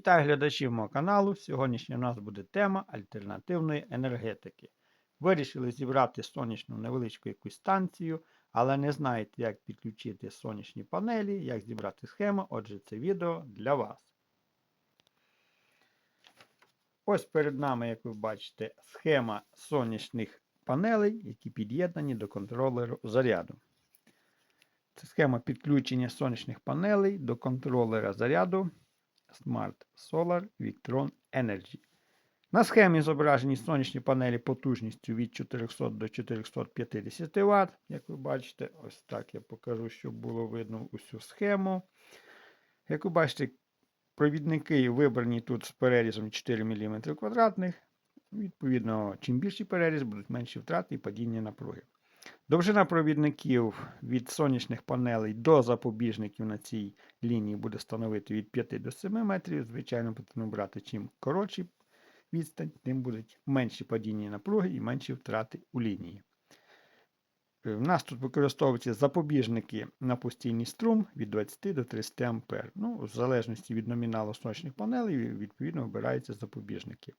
Вітаю глядачів мого каналу. Сьогоднішня у нас буде тема альтернативної енергетики. Вирішили зібрати сонячну невеличку якусь станцію, але не знаєте, як підключити сонячні панелі, як зібрати схему. Отже, це відео для вас. Ось перед нами, як ви бачите, схема сонячних панелей, які під'єднані до контролеру заряду. Це схема підключення сонячних панелей до контролера заряду Smart Solar Victron Energy. На схемі зображені сонячні панелі потужністю від 400 до 450 Вт. Як ви бачите, ось так я покажу, щоб було видно усю схему. Як ви бачите, провідники вибрані тут з перерізом 4 мм квадратних. Відповідно, чим більший переріз, будуть менші втрати і падіння напруги. Довжина провідників від сонячних панелей до запобіжників на цій лінії буде становити від 5 до 7 метрів. Звичайно, потрібно брати чим коротший відстань, тим будуть менші падіння напруги і менші втрати у лінії. У Е, нас тут використовуються запобіжники на постійний струм від 20 до 30 А. Ну, в залежності від номіналу сонячних панелей, відповідно, обираються запобіжники.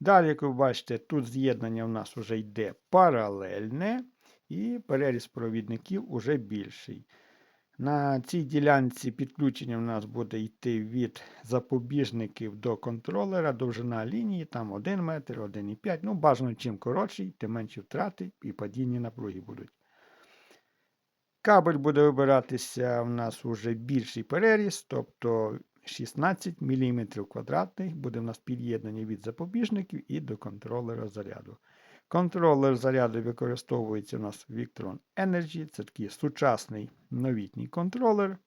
Далі, як ви бачите, тут з'єднання у нас вже йде паралельне, і переріз провідників уже більший. На цій ділянці підключення у нас буде йти від запобіжників до контролера, довжина лінії, там 1 метр, 1,5. Ну, бажано, чим коротший, тим менші втрати і падіння напруги будуть. Кабель буде вибиратися у нас уже більший переріз, тобто 16 мм квадратний буде у нас під'єднаний від запобіжників і до контролера заряду. Контролер заряду використовується у нас Victron Energy. Це такий сучасний новітній контролер.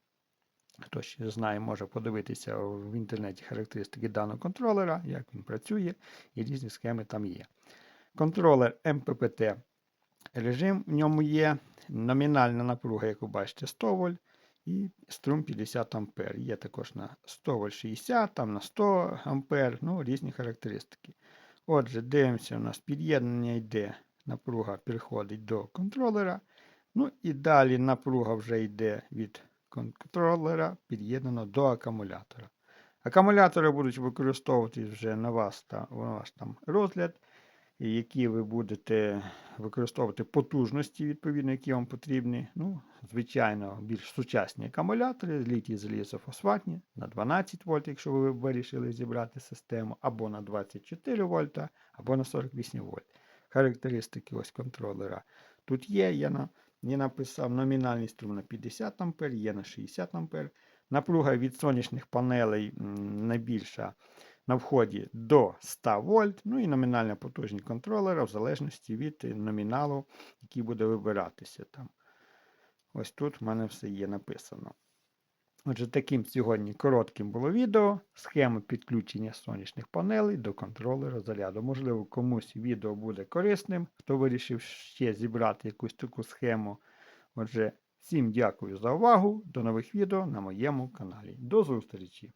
Хто ще знає, може подивитися в інтернеті характеристики даного контролера, як він працює, і різні схеми там є. Контролер MPPT режим в ньому є. Номінальна напруга, як ви бачите, 100 вольт і струм 50 А. Є також на 100 вольт 60, там на 100 А, ну, різні характеристики. Отже, дивимося, у нас під'єднання йде, напруга переходить до контролера. Ну і далі напруга вже йде від контролера, під'єднано до акумулятора. Акумулятори будуть використовуватись вже на вас та, на ваш там розгляд, які ви будете використовувати потужності, відповідно, які вам потрібні. Ну, Звичайно, більш сучасні акумулятори, літій залізофосфатні на 12 вольт, якщо ви вирішили зібрати систему, або на 24 вольта, або на 48 вольт. Характеристики ось контролера тут є. Я, на, я написав номінальний струм на 50 А, є на 60 А. Напруга від сонячних панелей найбільша на вході до 100 вольт, ну і номінальна потужність контролера в залежності від номіналу, який буде вибиратися там. Ось тут в мене все є написано. Отже, таким сьогодні коротким було відео. Схема підключення сонячних панелей до контролера заряду. Можливо, комусь відео буде корисним, хто вирішив ще зібрати якусь таку схему. Отже, всім дякую за увагу. До нових відео на моєму каналі. До зустрічі!